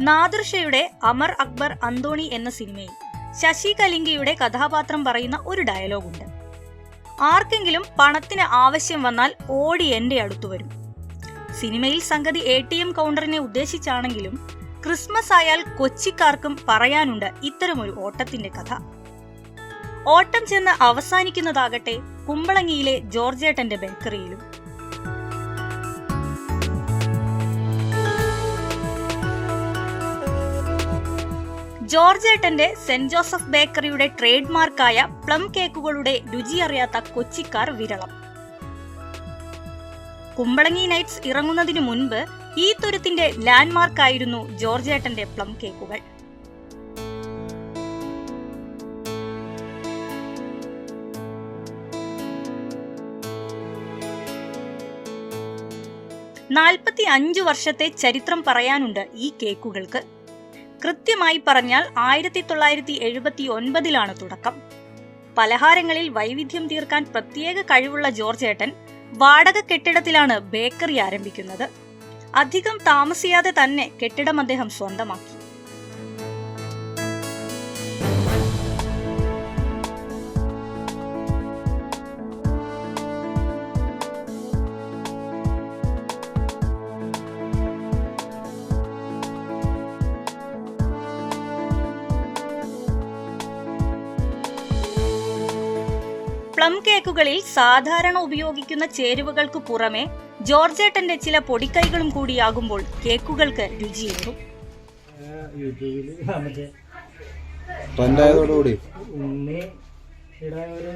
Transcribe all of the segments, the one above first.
നാദിർഷയുടെ അമർ അക്ബർ അന്തോണി എന്ന സിനിമയിൽ ശശി കലിംഗയുടെ കഥാപാത്രം പറയുന്ന ഒരു ഡയലോഗുണ്ട്. ആർക്കെങ്കിലും പണത്തിന് ആവശ്യം വന്നാൽ ഓടി എന്റെ അടുത്തു വരും. സിനിമയിൽ സംഗതി എ ടി എം കൗണ്ടറിനെ ഉദ്ദേശിച്ചാണെങ്കിലും ക്രിസ്മസ് ആയാൽ കൊച്ചിക്കാർക്കും പറയാനുണ്ട് ഇത്തരമൊരു ഓട്ടത്തിന്റെ കഥ. ഓട്ടം ചെന്ന് അവസാനിക്കുന്നതാകട്ടെ കുമ്പളങ്ങിയിലെ ജോർജേട്ടന്റെ ബേക്കറിയിലും. ജോർജേട്ടന്റെ സെന്റ് ജോസഫ് ബേക്കറിയുടെ ട്രേഡ് മാർക്കായ പ്ലം കേക്കുകളുടെ രുചിയറിയാത്ത കൊച്ചിക്കാർ വിരളം. കുമ്പളങ്ങി നൈറ്റ്സ് ഇറങ്ങുന്നതിനു മുൻപ് ഈ തുരുത്തിന്റെ ലാൻഡ് മാർക്കായിരുന്നു ജോർജ് ഏട്ടന്റെ പ്ലം കേക്കുകൾ. നാൽപ്പത്തി അഞ്ചു വർഷത്തെ ചരിത്രം പറയാനുണ്ട് ഈ കേക്കുകൾക്ക്. കൃത്യമായി പറഞ്ഞാൽ ആയിരത്തി തൊള്ളായിരത്തി എഴുപത്തി ഒൻപതിലാണ് തുടക്കം. പലഹാരങ്ങളിൽ വൈവിധ്യം തീർക്കാൻ പ്രത്യേക കഴിവുള്ള ജോർജ് ജോർജേട്ടൻ വാടക കെട്ടിടത്തിലാണ് ബേക്കറി ആരംഭിക്കുന്നത്. അധികം താമസിയാതെ തന്നെ കെട്ടിടം അദ്ദേഹം സ്വന്തമാക്കി. പ്ലം കേക്കുകളിൽ സാധാരണ ഉപയോഗിക്കുന്ന ചേരുവകൾക്ക് പുറമെ ജോർജേട്ടന്റെ ചില പൊടിക്കൈകളും കൂടിയാകുമ്പോൾ കേക്കുകൾക്ക് രുചിയേറും. ട്രെൻഡായതോടുകൂടി ഒരു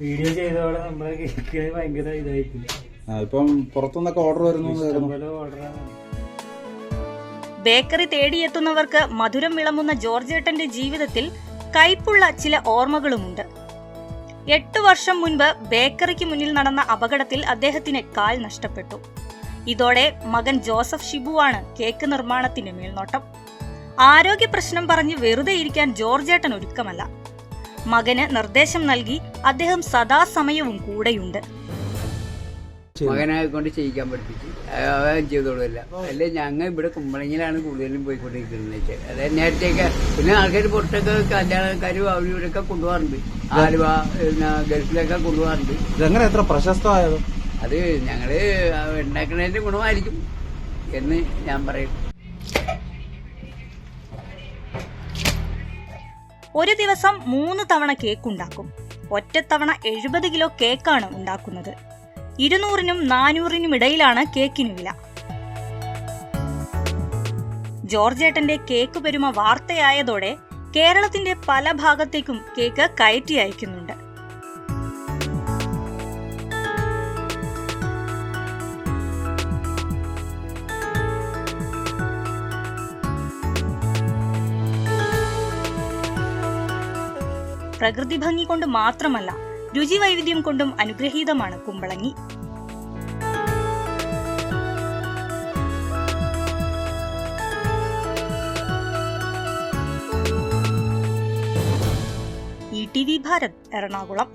വീഡിയോ ചെയ്തതോടെ നമ്മളെ കേക്കിന് ഭയങ്കര ഇതായിട്ടില്ല ആ, ഇപ്പം പുറത്തുനിന്നൊക്കെ ഓർഡർ വരുന്നു ബേക്കറി തേടിയെത്തുന്നവർക്ക് മധുരം വിളമ്പുന്ന ജോർജേട്ടന്റെ ജീവിതത്തിൽ കയ്പുള്ള ചില ഓർമ്മകളുമുണ്ട്. എട്ട് വർഷം മുൻപ് ബേക്കറിക്ക് മുന്നിൽ നടന്ന അപകടത്തിൽ അദ്ദേഹത്തിന് കാൽ നഷ്ടപ്പെട്ടു. ഇതോടെ മകൻ ജോസഫ് ഷിബുവാണ് കേക്ക് നിർമ്മാണത്തിന്റെ മേൽനോട്ടം. ആരോഗ്യ പ്രശ്നം പറഞ്ഞ് വെറുതെ ഇരിക്കാൻ ജോർജേട്ടൻ ഒരുക്കമല്ല. മകന് നിർദ്ദേശം നൽകി അദ്ദേഹം സദാസമയവും കൂടെയുണ്ട്. മകനെ കൊണ്ട് ചെയ്യിക്കാൻ പഠിപ്പിച്ചു. അവൻ ചെയ്തോളൂല്ല അല്ല ഞങ്ങൾ ഇവിടെ കുമ്പളങ്ങിലാണ് കൂടുതലും പോയിക്കൊണ്ടിരിക്കുന്നത് വെച്ചാൽ. അതായത് നേരത്തെയൊക്കെ പിന്നെ ആൾക്കാർ പുറത്തൊക്കെ കല്യാണക്കാരും അവരും ഇവിടെയൊക്കെ കൊണ്ടുപോകാറുണ്ട്. ആലുവ ഗൾഫിലൊക്കെ കൊണ്ടുപോകാറുണ്ട്. ഇതെങ്ങനെ എത്ര പ്രശസ്തമായത്? അത് ഞങ്ങൾ ഉണ്ടാക്കുന്നതിന്റെ ഗുണമായിരിക്കും എന്ന് ഞാൻ പറയും. ഒരു ദിവസം മൂന്ന് തവണ കേക്ക് ഉണ്ടാക്കും. ഒറ്റത്തവണ എഴുപത് കിലോ കേക്കാണ് ഉണ്ടാക്കുന്നത്. ഇരുന്നൂറിനും നാനൂറിനും ഇടയിലാണ് കേക്കിന് വില. ജോർജേട്ടന്റെ കേക്ക് പെരുമ വാർത്തയായതോടെ കേരളത്തിന്റെ പല ഭാഗത്തേക്കും കേക്ക് കയറ്റി അയക്കുന്നുണ്ട്. പ്രകൃതി ഭംഗി കൊണ്ട് മാത്രമല്ല രുചി വൈവിധ്യം കൊണ്ടും അനുഗ്രഹീതമാണ് Kumbalangi. E T V Bharat Ernakulam.